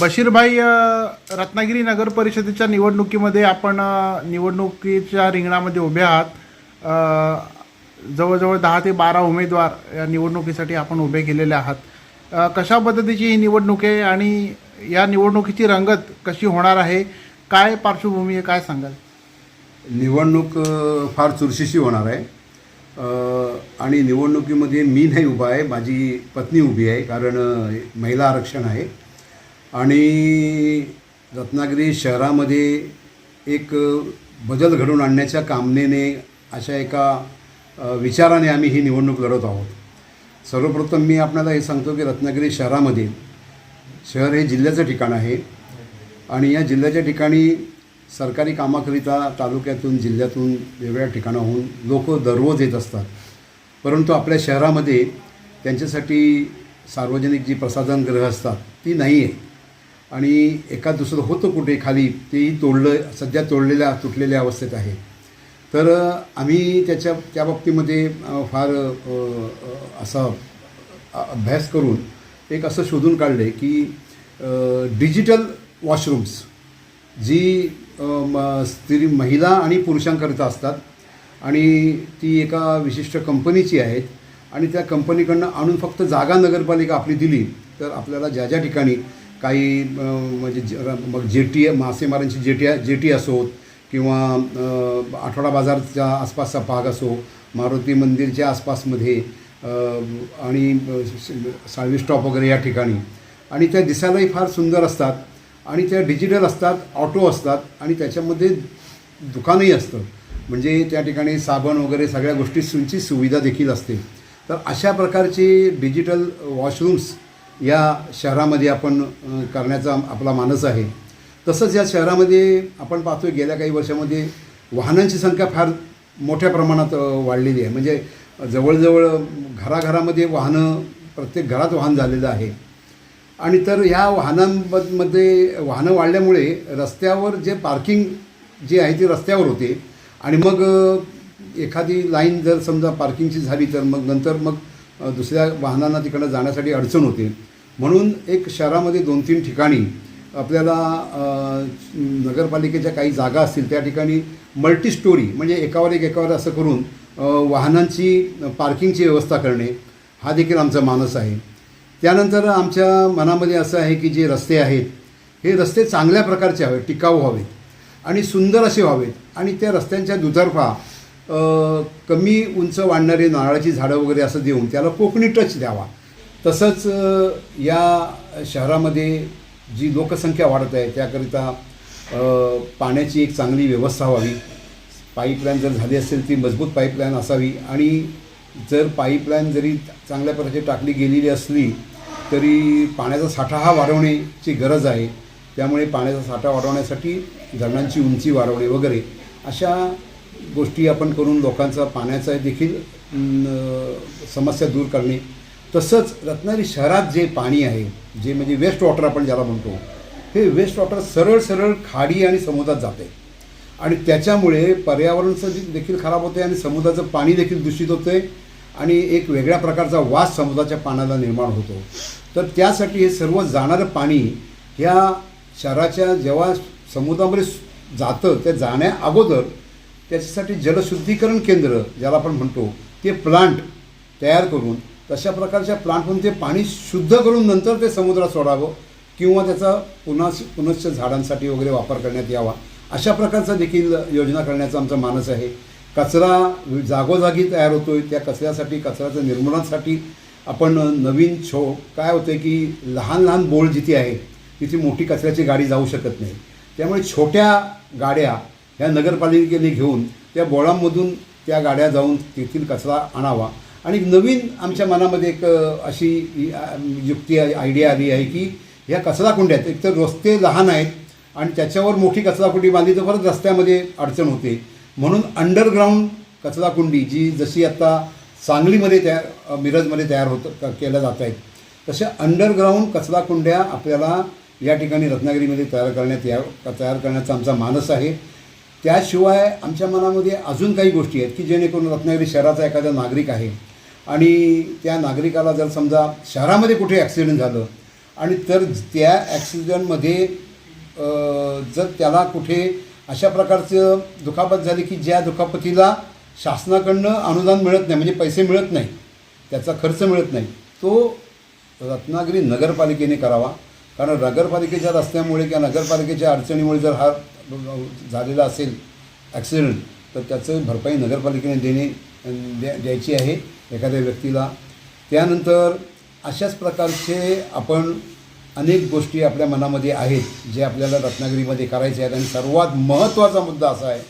बशीरभाई रत्नागिरी नगर परिषदेच्या निवडणुकीमध्ये आपण निवडणुकीच्या रिंगणामध्ये उभे आहात. जवळजवळ दहा ते बारा उमेदवार या निवडणुकीसाठी आपण उभे केलेले आहात. कशा पद्धतीची ही निवडणूक आहे आणि या निवडणुकीची रंगत कशी होणार आहे? काय पार्श्वभूमी आहे? काय सांगाल? निवडणूक फार चुरशीशी होणार आहे. आणि निवडणुकीमध्ये मी नाही उभा आहे माझी पत्नी उभी आहे कारण महिला आरक्षण आहे. आणि रत्नागिरी शहरामध्ये एक बदल घडवून आणण्याच्या कामनेने अशा एका विचाराने आम्ही ही निवडणूक लढत आहोत. सर्वप्रथम मी आपल्याला हे सांगतो की रत्नागिरी शहरामध्ये शहर हे जिल्ह्याचं ठिकाण आहे आणि या जिल्ह्याच्या ठिकाणी सरकारी कामाकरिता तालुक्यातून जिल्ह्यातून वेगवेगळ्या ठिकाणाहून लोक दररोज येत असतात. परंतु आपल्या शहरामध्ये त्यांच्यासाठी सार्वजनिक जी प्रसाधनगृह असतात ती नाही आहे आणि एका दुसरं होतं कुठे खाली तेही तोडलं सध्या तोडलेल्या तुटलेल्या अवस्थेत आहे. तर आम्ही त्याच्या त्या बाबतीमध्ये फार असा अभ्यास करून एक असं शोधून काढलं की डिजिटल वॉशरूम्स जी म- स्त्री महिला आणि पुरुषांकरिता असतात आणि ती एका विशिष्ट कंपनीची आहेत आणि त्या कंपनीकडनं आणून फक्त जागा नगरपालिका आपली दिली तर आपल्याला ज्या ज्या ठिकाणी काही म्हणजे ज- मग जेटी मासेमारांची जेटी जेटी असोत किंवा आठवडा बाजारच्या आसपासचा भाग असो मारुती मंदिरच्या आसपासमध्ये आणि साळवी स्टॉप वगैरे या ठिकाणी. आणि त्या दिसायलाही फार सुंदर असतात आणि त्या डिजिटल असतात ऑटो असतात आणि त्याच्यामध्ये दुकानही असतं. म्हणजे त्या ठिकाणी साबण वगैरे सगळ्या गोष्टींची सुविधा देखील असते. तर अशा प्रकारचे डिजिटल वॉशरूम्स या शहरामध्ये आपण करण्याचा आपला मानस आहे. तसंच या शहरामध्ये आपण पाहतोय गेल्या काही वर्षामध्ये वाहनांची संख्या फार मोठ्या प्रमाणात वाढलेली आहे. म्हणजे जवळजवळ घराघरामध्ये वाहनं प्रत्येक घरात वाहन झालेलं आहे. आणि तर ह्या वाहनांमध्ये वाहनं वाढल्यामुळे रस्त्यावर जे पार्किंग जी आहे ती रस्त्यावर होते. आणि मग एखादी लाईन जर समजा पार्किंगची झाली तर मग नंतर मग दुसऱ्या वाहनांना तिकडं जाण्यासाठी अडचण होते. म्हणून एक शहरामध्ये दोन तीन ठिकाणी आपल्याला नगरपालिकेच्या काही जागा असतील त्या ठिकाणी मल्टी स्टोरी म्हणजे एकावर एक एकावर असं करून वाहनांची पार्किंगची व्यवस्था करणे हा देखील आमचा मानस आहे. त्यानंतर आमच्या मनामध्ये असं आहे की जे रस्ते आहेत हे रस्ते चांगल्या प्रकारचे हवे टिकाऊ व्हावेत आणि सुंदर असे व्हावेत आणि त्या रस्त्यांच्या दुतर्फा कमी उंच वाढणारे नारळाची झाडं वगैरे असं देऊन त्याला कोकणी टच द्यावा. तसंच या शहरामध्ये जी लोकसंख्या वाढत आहे त्याकरिता पाण्याची एक चांगली व्यवस्था व्हावी. पाईपलाईन जर झाली असेल ती मजबूत पाईपलाईन असावी आणि जर पाईपलाईन जरी चांगल्या प्रकारे टाकली गेलेली असली तरी पाण्याचा साठा हा वाढवण्याची गरज आहे. त्यामुळे पाण्याचा साठा वाढवण्यासाठी धरणांची उंची वाढवणे वगैरे अशा गोष्टी आपण करून लोकांचा पाण्याचा देखील समस्या दूर करणे. तसंच रत्नागिरी शहरात जे पाणी आहे जे म्हणजे वेस्ट वॉटर आपण ज्याला म्हणतो हे वेस्ट वॉटर सरळ सरळ खाडी आणि समुद्रात जाते. आणि त्याच्यामुळे पर्यावरणचं देखील खराब होते आणि समुद्राचं पाणी देखील दूषित होते आणि एक वेगळ्या प्रकारचा वास समुद्राच्या पाण्याला निर्माण होतो. तर त्यासाठी हे सर्व जाणारं पाणी ह्या शहराच्या जेव्हा समुद्रामध्ये जातं त्या जाण्या अगोदर त्याच्यासाठी जलशुद्धीकरण केंद्र ज्याला आपण म्हणतो ते प्लांट तयार करून तशा प्रकारच्या प्लांटमधून ते पाणी शुद्ध करून नंतर ते समुद्रात सोडावं किंवा त्याचा पुन्हा पुनश्च झाडांसाठी वगैरे वापर करण्यात यावा अशा प्रकारचा देखील योजना करण्याचा आमचा मानस आहे. कचरा जागोजागी तयार होतो आहे त्या कचऱ्यासाठी कचऱ्याचं निर्मूलनासाठी आपण नवीन छो काय होतं आहे की लहान लहान बोळ जिथे आहे तिथे मोठी कचऱ्याची गाडी जाऊ शकत नाही. त्यामुळे छोट्या गाड्या ह्या नगरपालिकेने घेऊन त्या बोळांमधून त्या गाड्या जाऊन तेथील कचरा आणावा. आणि नवीन आमच्या मनामध्ये एक अशी युक्ती आयडिया आली आहे की ह्या कचरा कुंड्यात एकतर रस्ते लहान आहेत आणि त्याच्यावर मोठी कचराकुंडी बांधली तर परत रस्त्यामध्ये अडचण होते. म्हणून अंडरग्राऊंड कचराकुंडी जी जशी आता सांगलीमध्ये तयार मिरजमध्ये तयार होत केल्या जात आहेत तशा अंडरग्राऊंड कचराकुंड्या आपल्याला या ठिकाणी रत्नागिरीमध्ये तयार करण्यात या तयार करण्याचा आमचा मानस आहे. त्याशिवाय आमच्या मनामध्ये अजून काही गोष्टी आहेत की जेणेकरून रत्नागिरी शहराचा एखादा नागरिक आहे. आणि त्या नागरिकाला जर समजा शहरामध्ये कुठे ॲक्सिडेंट झालं आणि तर त्या ॲक्सिडेंटमध्ये जर त्याला कुठे अशा प्रकारचं दुखापत झाली की ज्या दुखापतीला शासनाकडनं अनुदान मिळत नाही म्हणजे पैसे मिळत नाही त्याचा खर्च मिळत नाही तो रत्नागिरी नगरपालिकेने करावा. कारण नगरपालिकेच्या रस्त्यामुळे किंवा नगरपालिकेच्या अडचणीमुळे जर हा झालेला असेल ॲक्सिडेंट तर त्याचं भरपाई नगरपालिकेने देणे द्या द्यायची आहे एखाद्या व्यक्तीला. त्यानंतर अशाच प्रकारचे आपण अनेक गोष्टी आपल्या मनामध्ये आहेत जे आपल्याला रत्नागिरीमध्ये करायचे आहेत. आणि सर्वात महत्त्वाचा मुद्दा असा आहे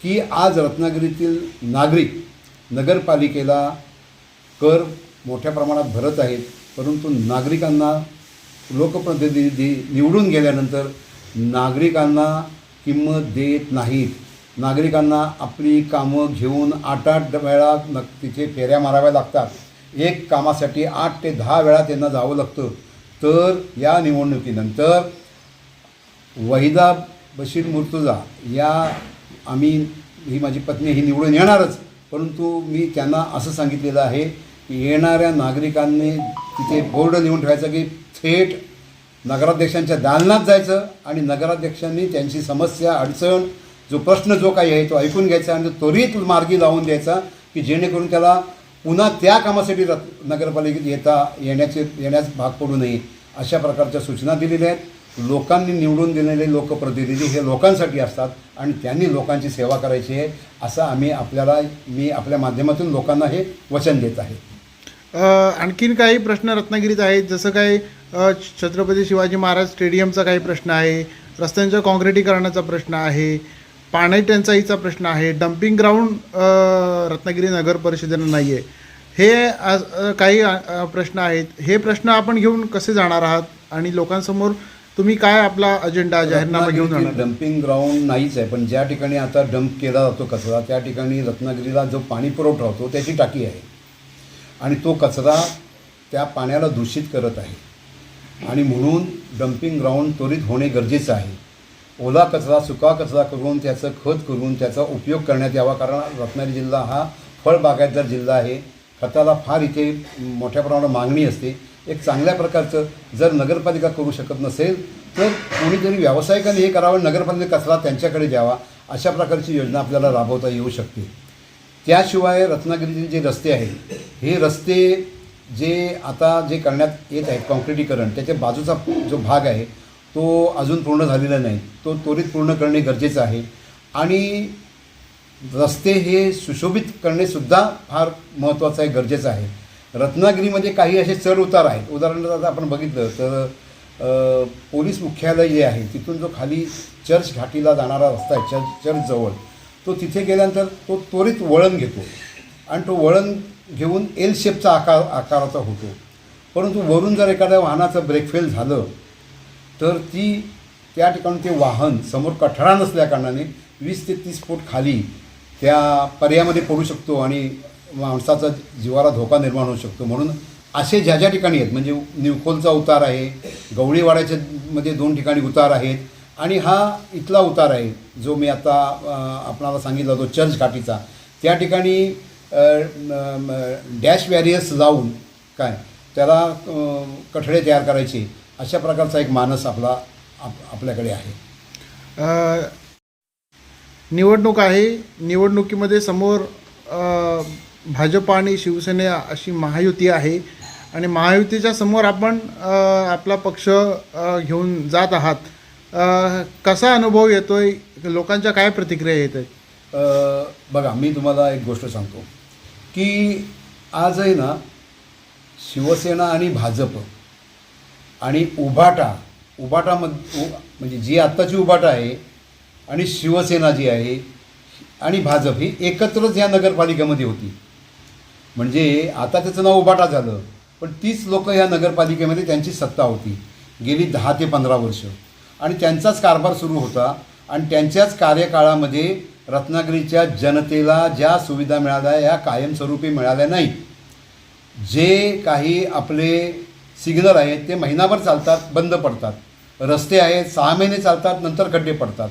की आज रत्नागिरीतील नागरिक नगरपालिकेला कर मोठ्या प्रमाणात भरत आहेत परंतु नागरिकांना लोकप्रतिनिधी निवडून गेल्यानंतर नागरिकांना किंमत देत नाहीत. नागरिकांना आपली कामं घेऊन आठ आठ वेळा न तिथे फेऱ्या माराव्या लागतात. एक कामासाठी आठ ते दहा वेळा त्यांना जावं लागतं. तर या निवडणुकीनंतर वहिदा बशीर मुर्तुजा या आम्ही ही माझी पत्नी ही निवडून येणारच. परंतु मी त्यांना असं सांगितलेलं आहे की येणाऱ्या नागरिकांनी तिथे बोर्ड लिहून ठेवायचा की थेट नगराध्यक्षांच्या दालनात जायचं आणि नगराध्यक्षांनी त्यांची समस्या अडचण जो प्रश्न जो काही आहे तो ऐकून घ्यायचा आणि तो त्वरित मार्गी लावून द्यायचा की जेणेकरून त्याला पुन्हा त्या कामासाठी र नगरपालिकेत येता येण्याचे येण्यास भाग पडू नये अशा प्रकारच्या सूचना दिलेल्या आहेत. लोकांनी निवडून दिलेले लोकप्रतिनिधी हे लोकांसाठी असतात आणि त्यांनी लोकांची सेवा करायची आहे. असं आम्ही आपल्याला मी आपल्या माध्यमातून लोकांना हे वचन देत आहे. आणखीन काही प्रश्न रत्नागिरीत आहेत. जसं काही अ, छत्रपती शिवाजी महाराज स्टेडियमचा काही प्रश्न आहे. रस्त्यांच्या काँक्रिटीकरणाचा प्रश्न आहे. पाणी टंचाईचा प्रश्न आहे. डम्पिंग ग्राउंड रत्नागिरी नगर परिषदेनं नाही आहे हे काही प्रश्न आहेत. हे प्रश्न आपण घेऊन कसे जाणार आहात? आणि लोकांसमोर तुम्ही काय आपला अजेंडा जाहीरनामा घेऊन जाणार? डम्पिंग ग्राउंड नाहीच आहे. पण ज्या ठिकाणी आता डंप केला जातो कचरा त्या ठिकाणी रत्नागिरीला जो पाणी पुरवठा होतो त्याची टाकी आहे. आणि तो कचरा त्या पाण्याला दूषित करत आहे. आणि म्हणून डम्पिंग ग्राउंड त्वरित होणे गरजेचं आहे. ओला कचरा सुका कचरा करून त्याचं खत करून त्याचा उपयोग करण्यात यावा कारण रत्नागिरी जिल्हा हा फळबागायतदार जिल्हा आहे. खताला फार इथे मोठ्या प्रमाणात मागणी असते. एक चांगल्या प्रकारचं जर नगरपालिका करू शकत नसेल तर कोणीतरी व्यावसायिकाने हे करावं नगरपालिका कचरा त्यांच्याकडे द्यावा अशा प्रकारची योजना आपल्याला राबवता येऊ शकते. त्याशिवाय रत्नागिरीचे जे रस्ते आहेत हे रस्ते जे आता जे करण्यात येत आहेत कॉन्क्रिटीकरण त्याच्या बाजूचा जो भाग आहे तो अजून पूर्ण झालेला नाही. तो त्वरित पूर्ण करणे गरजेचं आहे. आणि रस्ते हे सुशोभित करणेसुद्धा फार महत्त्वाचं आहे गरजेचं आहे. रत्नागिरीमध्ये काही असे चढ उतार आहेत. उदाहरणार्थ आता आपण बघितलं तर पोलीस मुख्यालय जे आहे तिथून जो खाली चर्च घाटीला जाणारा रस्ता आहे चर्च चर्चजवळ तो तिथे गेल्यानंतर तो त्वरित वळण घेतो. आणि तो वळण घेऊन एल शेपचा आकार आकाराचा होतो. परंतु वरून जर एखाद्या वाहनाचं ब्रेक फेल झालं तर ती त्या ठिकाणी ते वाहन समोर कठडा नसल्या कारणाने वीस ते तीस फूट खाली त्या पर्यामध्ये पडू शकतो आणि माणसाचा जीवाला धोका निर्माण होऊ शकतो. म्हणून असे ज्या ज्या ठिकाणी आहेत म्हणजे निवखोलचा उतार आहे गवळीवाड्याच्या मध्ये दोन ठिकाणी उतार आहेत आणि हा इथला उतार आहे जो मी आता आपणाला सांगितला तो चर्च घाटीचा. त्या ठिकाणी डॅश वॅरियर्स लावून काय त्याला कठडे तयार करायचे अशा प्रकारचा एक मानस आपला आप आपल्याकडे आहे. निवडणूक आहे. निवडणुकीमध्ये समोर भाजप आणि शिवसेना अशी महायुती आहे. आणि महायुतीच्या समोर आपण आपला पक्ष घेऊन जात आहात. कसा अनुभव येतोय? लोकांच्या काय प्रतिक्रिया येत आहेत बघा मी तुम्हाला एक गोष्ट सांगतो की आज आहे ना शिवसेना आणि भाजप आणि उभाटा उभाटामध म्हणजे जी आत्ताची उभाटा आहे आणि शिवसेना जी आहे आणि भाजप ही एकत्रच या नगरपालिकेमध्ये होती. म्हणजे आता त्याचं नाव उभाटा झालं पण तीच लोकं या नगरपालिकेमध्ये त्यांची सत्ता होती. गेली दहा ते पंधरा वर्ष. आणि त्यांचाच कारभार सुरू होता. आणि त्यांच्याच कार्यकाळामध्ये रत्नागिरीच्या जनतेला ज्या सुविधा मिळाल्या या कायमस्वरूपी मिळाल्या नाही. जे काही आपले सिग्नल आहेत ते महिनाभर चालतात बंद पडतात. रस्ते आहेत सहा महिने चालतात नंतर खड्डे पडतात.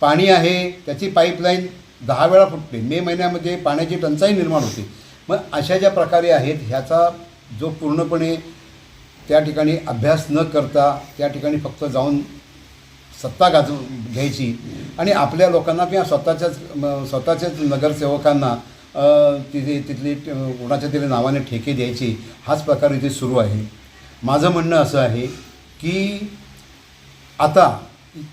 पाणी आहे त्याची पाईपलाईन दहा वेळा फुटते. मे महिन्यामध्ये पाण्याची टंचाई निर्माण होते. मग अशा ज्या प्रकारे आहेत ह्याचा जो पूर्णपणे त्या ठिकाणी अभ्यास न करता त्या ठिकाणी फक्त जाऊन सत्ता गाजू घ्यायची. आणि आपल्या लोकांना किंवा स्वतःच्याच स्वतःच्याच नगरसेवकांना तिथे तिथली कोणाच्या तरी नावाने ठेके द्यायचे हाच प्रकार इथे सुरू आहे. माझं म्हणणं असं आहे की आता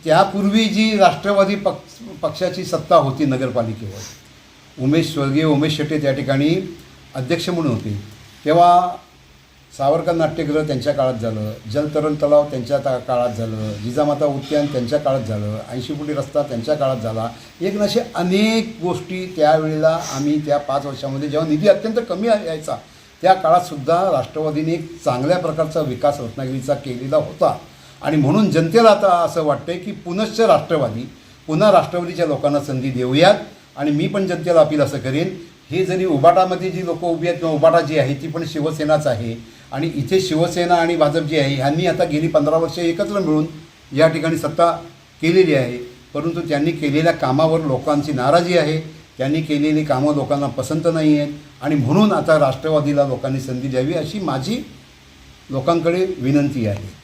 त्यापूर्वी जी राष्ट्रवादी पक्ष पक्षाची सत्ता होती नगरपालिकेवर उमेश स्वर्गीय उमेश शेट्टे त्या ठिकाणी अध्यक्ष म्हणून होते. तेव्हा सावरकर नाट्यगृह त्यांच्या काळात झालं जलतरण तलाव त्यांच्या ता काळात झालं जिजामाता उद्यान त्यांच्या काळात झालं ऐंशी फुटी रस्ता त्यांच्या काळात झाला. एक नशे अनेक गोष्टी त्यावेळेला आम्ही त्या पाच वर्षामध्ये जेव्हा निधी अत्यंत कमी यायचा त्या काळातसुद्धा राष्ट्रवादीने एक चांगल्या प्रकारचा विकास रत्नागिरीचा केलेला होता. आणि म्हणून जनतेला आता असं वाटतंय की पुनश्च राष्ट्रवादी पुन्हा राष्ट्रवादीच्या लोकांना संधी देऊयात आणि मी पण जनतेला अपील असं करेन हे जरी उबाटामध्ये जी लोकं उभी आहेत किंवा उबाटा जी आहे ती पण शिवसेनाच आहे. आणि इथे शिवसेना आणि भाजप जी आहे ह्यांनी आता गेली पंधरा वर्ष एकत्र मिळून या ठिकाणी सत्ता केलेली आहे. परंतु त्यांनी केलेल्या कामावर लोकांची नाराजी आहे. त्यांनी केलेली कामं लोकांना पसंत नाही आहेत. आणि म्हणून आता राष्ट्रवादीला लोकांनी संधी द्यावी अशी माझी लोकांकडे विनंती आहे.